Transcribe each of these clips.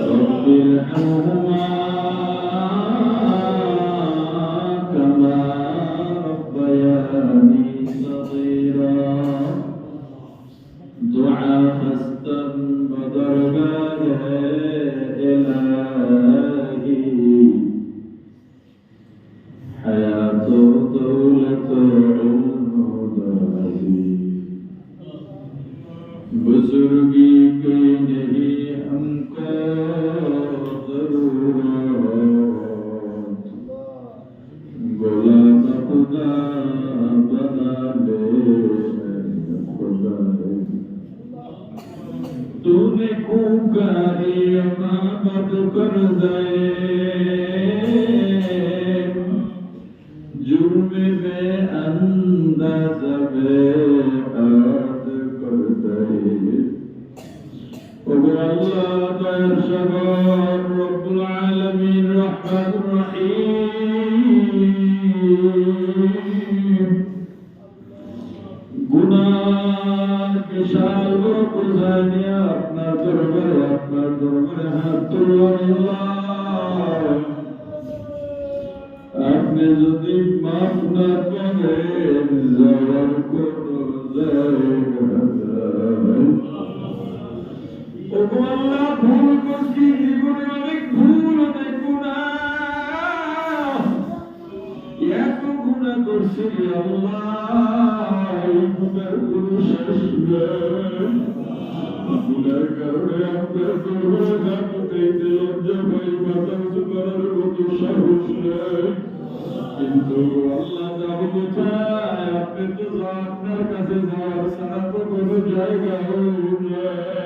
رب ارحمهما বিশাল আপনার দরবারে আপনার দরবারে হাত আল্লাহ। আপনি যদি মাফ না করছি, জীবনে অনেক ভুল করছি আল্লাহ। কোনো শেষ নেই কারণে আপনার দরবারে জানতে লজ্জা পাই মাথা করার মতো সাহস নেই কিন্তু আল্লাহ যাব কোথায় আপনি তো যা আপনার কাছে যাওয়ার সারা তো কোনো জায়গা নেই।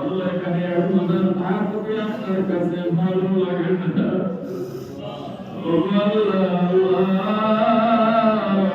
আল্লাহ কাছে আপনার কাছে ভালো লাগে না।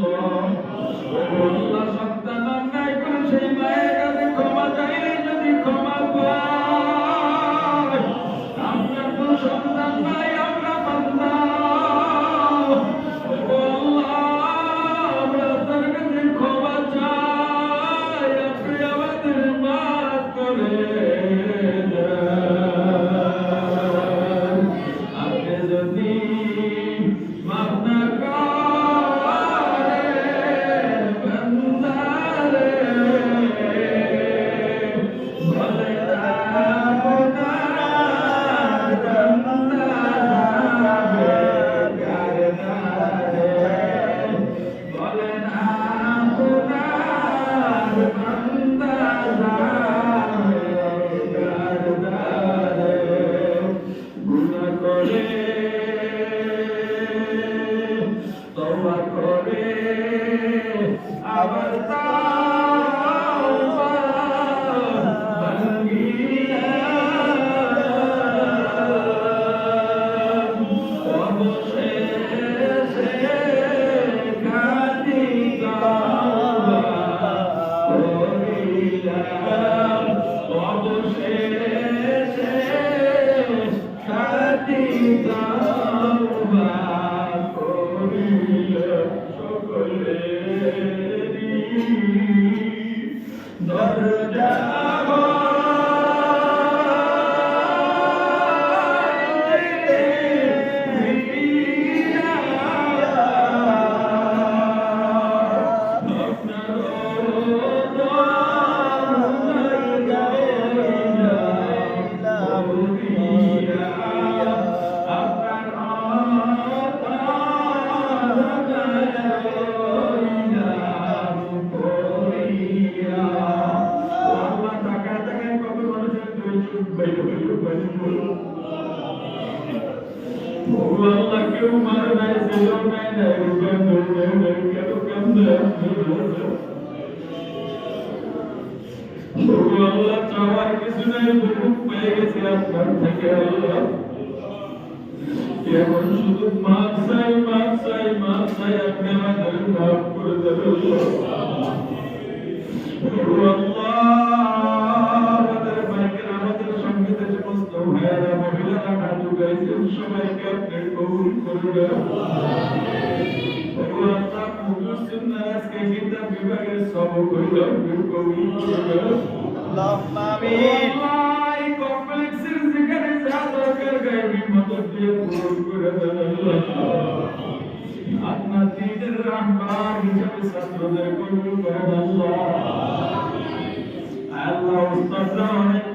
বুঝে আল্লাহ চাওয়ার কিছু নাই বহু পেয়ে গেছি আপনার থেকে আল্লাহ এখন শুধু মাছ চাই মাছ চাই মাছ চাই আপনি আমাদের মাফ করে দেবেন আল্লাহ গাইছেন সবাইকে আপনি কবুল করুন। বিভাগের সব কইল কবুল করুন। আল্লাহ আমিন কমপ্লেক্সের যেখানে যা দরকার গাইবি মত দিয়ে পূরণ করে দেন আল্লাহ। আপনার দিনের রহমান হিসাবে ছাত্রদের কবুল করেন আল্লাহ। আল্লাহ, উস্তাদরা অনেক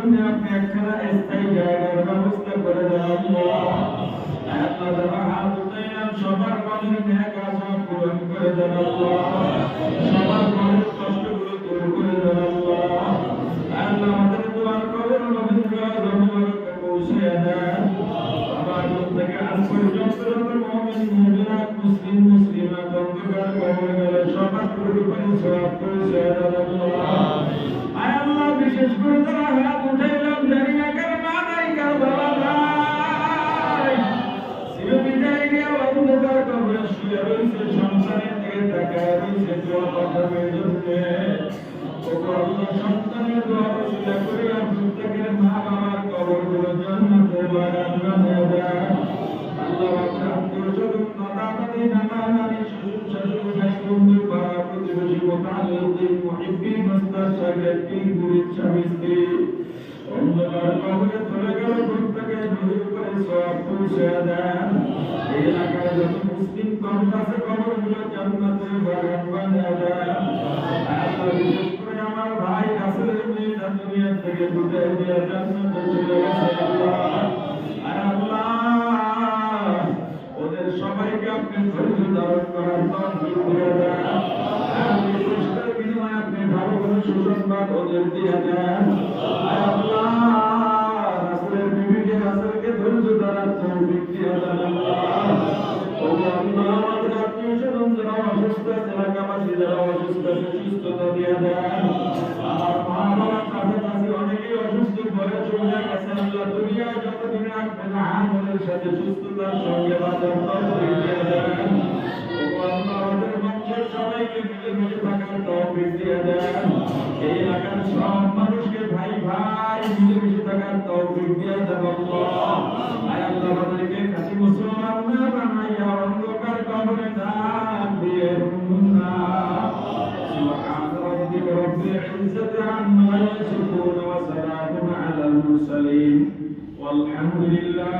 জন্য আপনি একখানা স্থায়ী জায়গার ব্যবস্থা করে দেন সবার মনের ন্যাক আশা পূরণ করে দেন ওসিলা করে প্রত্যেকের মা বাবার কবরগুলো জান্নাতের বাগান বানিয়ে দেন আল্লাহ আপনার আত্মীয়-স্বজন, দাদা-দাদি, নানা-নানি, শ্বশুর-শাশুড়ি, ভাই-বন্ধু, পাড়া প্রতিবেশী, মোতালেবিন, মুহিব্বিন, ওস্তাদ, শাগির, পীর, মুরিদ, স্বামী-স্ত্রী, অন্ধকার কবরে চলে গেল প্রত্যেকে নদীর উপরে সওয়াব পৌঁছে দেন এই এলাকায় যত মুসলিম কবর আছে কবরগুলো জান্নাতের বাগান বানিয়ে দেন আল্লাহ আমার ভাই রাসূলের মেয়েটা দুনিয়া থেকে বিদায় দিয়ে জান্নাতে চলে গেছে আল্লাহ। আর আল্লাহ, ওদের সবাইকে আপনি ধৈর্য ধারণ করার তৌফিক দিয়ে দেন। ওদের দিয়ে দেন। আল্লাহ রাসূলের যারা অসুস্থ সুস্থতা দিয়ে দেন। আল্লাহ দুনিয়া যতদিন ভাই ভাই মিলে المرسلين والحمد لله